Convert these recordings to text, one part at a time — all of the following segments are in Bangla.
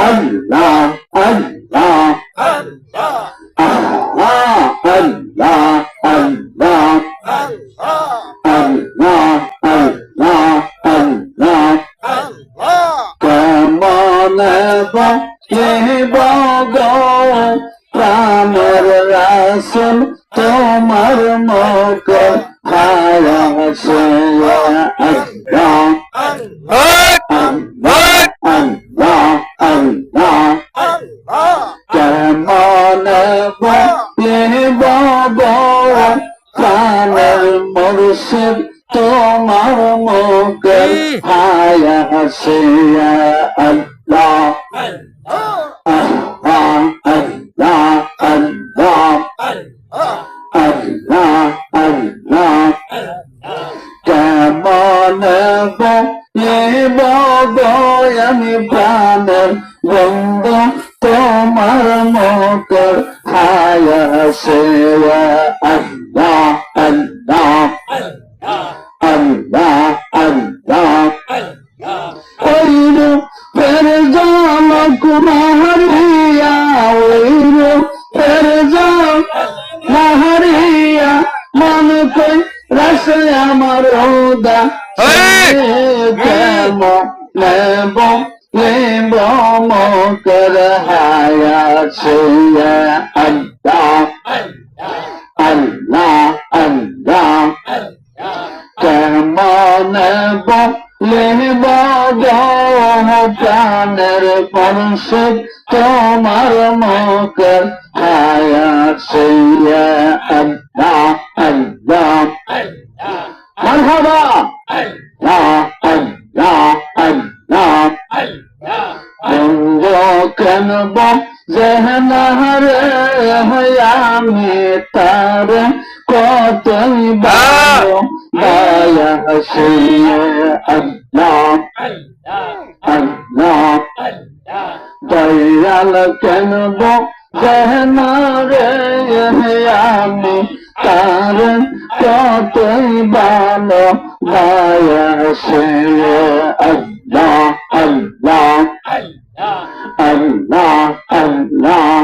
আল্লাহ আল্লাহ আল্লাহ আল্লাহ আল্লাহ আল্লাহ আল্লাহ আল্লাহ কেমন বগ প্রাণের রাসুল তোমার মুখ হায়া মুর্শিদ তোমার মুখ হায়া সে আল্লাহ। আল্লাহ আল্লাহ আল্লাহ। আল্লাহ আল্লাহ। কেমন আমি প্রাণের বন্ধু তোমার মুখর হায়া সে আল্লাহ আল্লাহ। হারিয়া মন কই রাশে আমার হুদা নেব নেব মকর হায়া সেয়া আল্লাহ আল্লাহ আল্লাহ। কেমন নেব প্রাণের পরশুদ তোমার মুখের হায়াত সইয়া আল্লাহ আল্লাহ মারহাবা। আল্লাহ আল্লাহ আল্লাহ বন্ধ কেনব জহনারে আমি তার কতই বায়া আল্লাহ খেয়াল কেন বহনারে আমি তার কতই ভালো বায়াসে আল্লাহ আল্লাহ আল্লাহ আল্লাহ।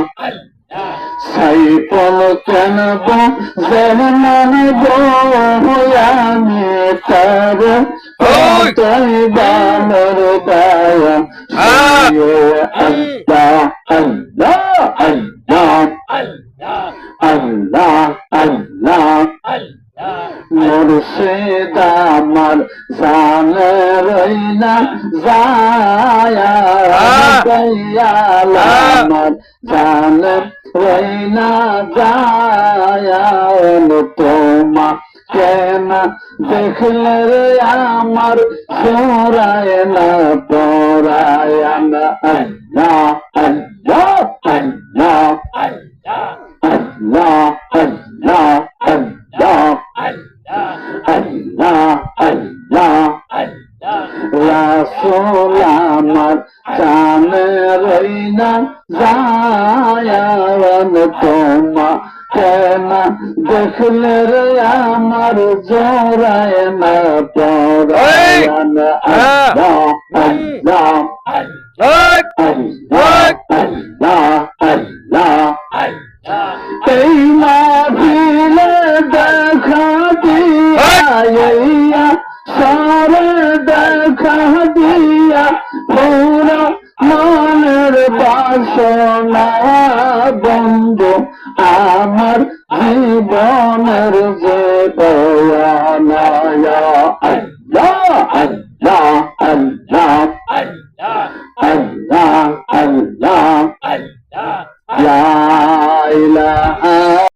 সাইফল কেন বহনান বয়ামি তার কতই ভালো বায়া Allah, Allah, Allah, Allah, Allah, Allah, মুর্শিদ আমার জানে রইনা যায়া দয়াল আমার জানে রইনা যায়া নত কেনা দেখলে রে আমার সোরায় না পরায় না? রাসুল আমার চানের রইনা যায় তোমা কেন দেখলে রে আমার জোরায় না পরায় না আল্লাহ আল্লাহ আল্লাহ আল্লাহ এই! মাভিলে দেখা দিয়া সারে দেখা দিয়া পুরা মনের বাসনা আমার জীবনের